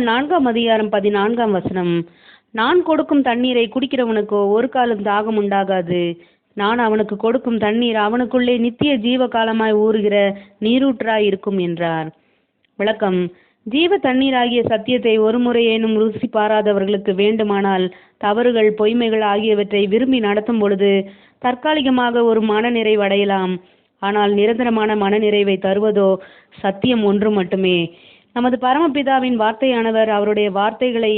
நான்காம் அதிகாரம் பதினான்காம் வசனம். நான் கொடுக்கும் தண்ணீரை குடிக்கிறவனுக்கோ ஒரு காலம் தாகம் உண்டாகாது. நான் அவனுக்கு கொடுக்கும் தண்ணீர் அவனுக்குள்ளே நித்திய ஜீவ காலமாய் ஊறுகிற நீரூற்றாய் இருக்கும் என்றார். விளக்கம். ஜீவ தண்ணீராகிய சத்தியத்தை ஒரு முறையேனும் ருசி பாராதவர்களுக்கு வேண்டுமானால் தவறுகள் பொய்மைகள் ஆகியவற்றை விரும்பி நடத்தும் பொழுது தற்காலிகமாக ஒரு மனநிறைவு அடையலாம். ஆனால் நிரந்தரமான மனநிறைவை தருவதோ சத்தியம் ஒன்று மட்டுமே. நமது பரமபிதாவின் வார்த்தையானவர் அவருடைய வார்த்தைகளை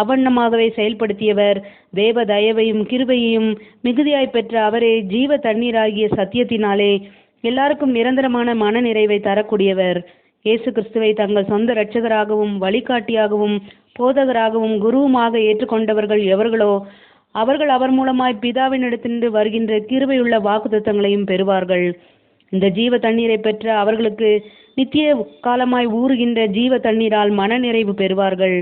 அவண்ணமாகவே செயல்படுத்தியவர். தேவ தயவையும் கிருபையையும் மிகுதியாய் பெற்ற அவரே ஜீவ தண்ணீராகிய சத்தியத்தினாலே எல்லாருக்கும் நிரந்தரமான மனநிறைவை தரக்கூடியவர். இயேசு கிறிஸ்துவை தங்கள் சொந்த இரட்சகராகவும் வழிகாட்டியாகவும் போதகராகவும் குருவுமாக ஏற்றுக்கொண்டவர்கள் எவர்களோ அவர்கள் அவர் மூலமாய் பிதாவினிடத்திலிருந்து வருகின்ற கிருபையுள்ள வாக்குத்தத்தங்களையும் பெறுவார்கள். இந்த ஜீவ தண்ணீரை பெற்ற அவர்களுக்கு நித்திய காலமாய் ஊறுகின்ற ஜீவ தண்ணீரால் மனநிறைவு பெறுவார்கள்.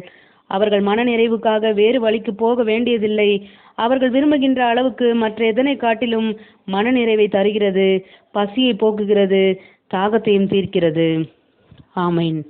அவர்கள் மனநிறைவுக்காக வேறு வழிக்கு போக வேண்டியதில்லை. அவர்கள் விரும்புகின்ற அளவுக்கு மற்ற எதனை காட்டிலும் மனநிறைவை தருகிறது. பசியை போக்குகிறது தாகத்தையும் தீர்க்கிறது. ஆமைன்.